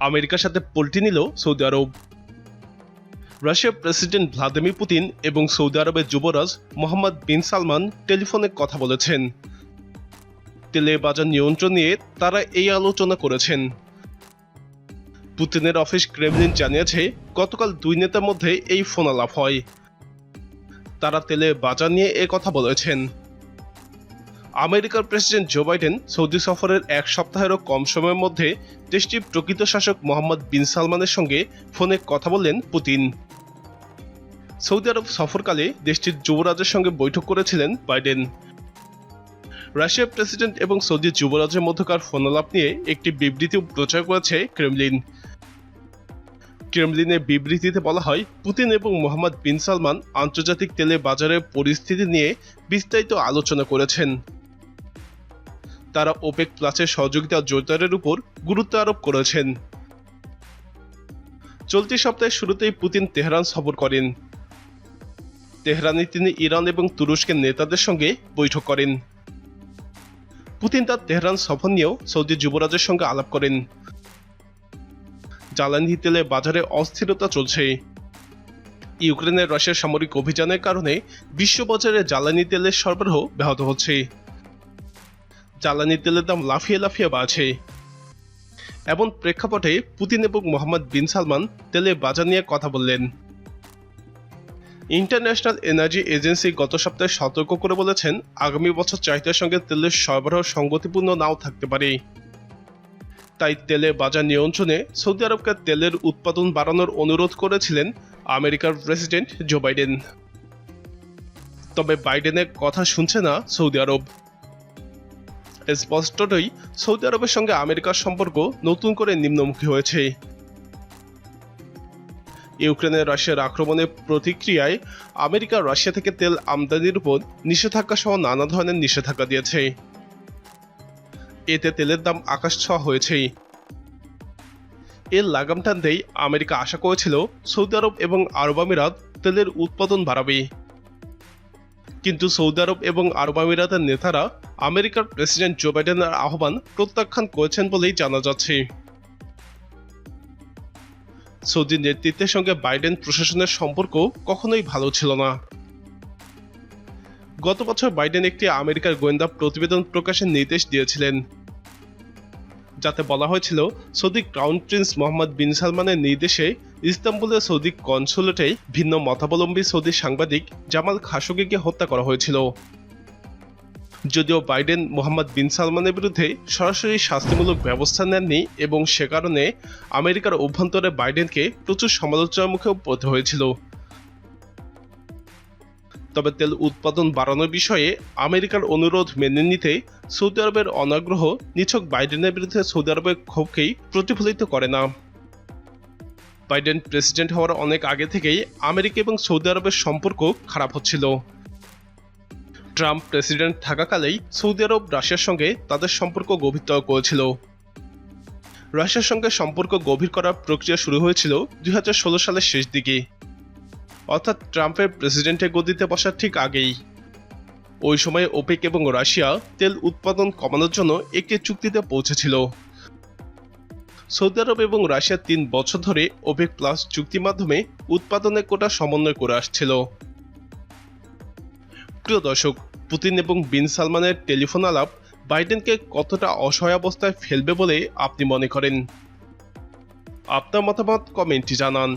আমেরিকার সাথে পল্টি নিল সৌদি আরব। রাশিয়ার প্রেসিডেন্ট ভ্লাদিমির পুতিন এবং সৌদি আরবের যুবরাজ মোহাম্মদ বিন সালমান টেলিফোনে কথা বলেছেন। তেলে বাজার নিয়ন্ত্রণ নিয়ে তারা এই আলোচনা করেছেন। পুতিনের অফিস ক্রেমলিন জানিয়েছে, গতকাল দুই নেতার মধ্যে এই ফোন আলাপ হয়। তারা তেলে বাজার নিয়ে এ কথা বলেছেন। আমেরিকার প্রেসিডেন্ট জো বাইডেন সৌদি সফরের এক সপ্তাহেরও কম সময়ের মধ্যে দেশটির প্রকৃত শাসক মোহাম্মদ বিন সালমানের সঙ্গে ফোনে কথা বললেন পুতিন। সৌদি আরব সফরকালে দেশটির যুবরাজের সঙ্গে বৈঠক করেছিলেন বাইডেন। রাশিয়ার প্রেসিডেন্ট এবং সৌদি যুবরাজের মধ্যকার ফোনালাপ নিয়ে একটি বিবৃতি প্রচার করেছে ক্রেমলিন। ক্রেমলিনের বিবৃতিতে বলা হয়, পুতিন এবং মোহাম্মদ বিন সালমান আন্তর্জাতিক তেলে বাজারের পরিস্থিতি নিয়ে বিস্তারিত আলোচনা করেছেন। তারা ওপেক প্লাসের সহযোগিতা জোরদারের উপর গুরুত্ব আরোপ করেছেন। চলতি সপ্তাহের শুরুতেই পুতিন তেহরান সফর করেন। তেহরানে তিনি ইরান এবং তুরস্কের নেতাদের সঙ্গে বৈঠক করেন। পুতিন তার তেহরান সফর নিয়েও সৌদি যুবরাজের সঙ্গে আলাপ করেন। জ্বালানি তেলে বাজারে অস্থিরতা চলছে। ইউক্রেনের রাশিয়ার সামরিক অভিযানের কারণে বিশ্ববাজারে জ্বালানি তেলের সরবরাহ ব্যাহত হচ্ছে। জ্বালানি তেলের দাম লাফিয়ে লাফিয়ে বাড়ছে। এমন প্রেক্ষাপটে পুতিন এবং মোহাম্মদ বিন সালমান তেলের বাজার নিয়ে কথা বললেন। ইন্টারন্যাশনাল এনার্জি এজেন্সি গত সপ্তাহে সতর্ক করে বলেছেন, আগামী বছর চাহিদার সঙ্গে তেলের সরবরাহ সঙ্গতিপূর্ণ নাও থাকতে পারে। তাই তেলের বাজার নিয়ন্ত্রণে সৌদি আরবকে তেলের উৎপাদন বাড়ানোর অনুরোধ করেছিলেন আমেরিকার প্রেসিডেন্ট জো বাইডেন। তবে বাইডেনের কথা শুনছে না সৌদি আরব। স্পষ্টতই সৌদি আরবের সঙ্গে আমেরিকার সম্পর্ক নতুন করে নিম্নমুখী হয়েছে। ইউক্রেনের রাশিয়ার আক্রমণের প্রতিক্রিয়ায় আমেরিকা রাশিয়া থেকে তেল আমদানির উপর নিষেধাজ্ঞা সহ নানা ধরনের নিষেধাজ্ঞা দিয়েছে। এতে তেলের দাম আকাশ ছোঁয়া হয়েছে। এর লাগাম টানতেই আমেরিকা আশা করেছিল সৌদি আরব এবং আরব আমিরাত তেলের উৎপাদন বাড়াবে। কিন্তু সৌদি আরব এবং আরব আমিরাতের নেতারা আমেরিকার প্রেসিডেন্ট জো বাইডেনের আহ্বান প্রত্যাখ্যান করেছেন বলেই জানা যাচ্ছে। সৌদি নেতৃত্বের সঙ্গে বাইডেন প্রশাসনের সম্পর্ক কখনোই ভালো ছিল না। গত বছর বাইডেন একটি আমেরিকার গোয়েন্দা প্রতিবেদন প্রকাশের নির্দেশ দিয়েছিলেন। যাতে বলা হয়েছিল Saudi crown prince Mohammed bin সালমানের নির্দেশে ইস্তাম্বুলের সৌদি কনসুলেটে ভিন্ন মতাবলম্বী সৌদি সাংবাদিক জামাল খাশোগিকে হত্যা করা হয়েছিল। যদিও বাইডেন মোহাম্মদ বিন সালমানের বিরুদ্ধে সরাসরি শাস্তিমূলক ব্যবস্থা নেননি এবং সে কারণে আমেরিকার অভ্যন্তরে বাইডেনকে প্রচুর সমালোচনার মুখেও পড়তে হয়েছিল। তবে তেল উৎপাদন বাড়ানোর বিষয়ে আমেরিকার অনুরোধ মেনে নিতে সৌদি আরবের অনাগ্রহ নিছক বাইডেনের বিরুদ্ধে সৌদি আরবের ক্ষোভকেই প্রতিফলিত করে না। বাইডেন প্রেসিডেন্ট হওয়ার অনেক আগে থেকেই আমেরিকা এবং সৌদি আরবের সম্পর্ক খারাপ হচ্ছিল। ট্রাম্প প্রেসিডেন্ট থাকাকালেই সৌদি আরব রাশিয়ার সঙ্গে তাদের সম্পর্ক গভীরতর করেছিল। রাশিয়ার সঙ্গে সম্পর্ক গভীর করার প্রক্রিয়া শুরু হয়েছিল দুই হাজার ষোলো সালের শেষ দিকে। অর্থাৎ ট্রাম্পের প্রেসিডেন্টের গদিতে বসার ঠিক আগেই। ওই সময়ে ওপেক এবং রাশিয়া তেল উৎপাদন কমানোর জন্য একটি চুক্তিতে পৌঁছেছিল। সৌদি আরব এবং রাশিয়া তিন বছর ধরে ওপেক প্লাস চুক্তির মাধ্যমে উৎপাদনের কোটা সমন্বয় করে আসছিল। প্রিয় দর্শক, পুতিন এবং বিন সালমানের টেলিফোন আলাপ বাইডেনকে কতটা অসহায় অবস্থায় ফেলবে বলে আপনি মনে করেন? আপনার মতামত কমেন্টে জানান।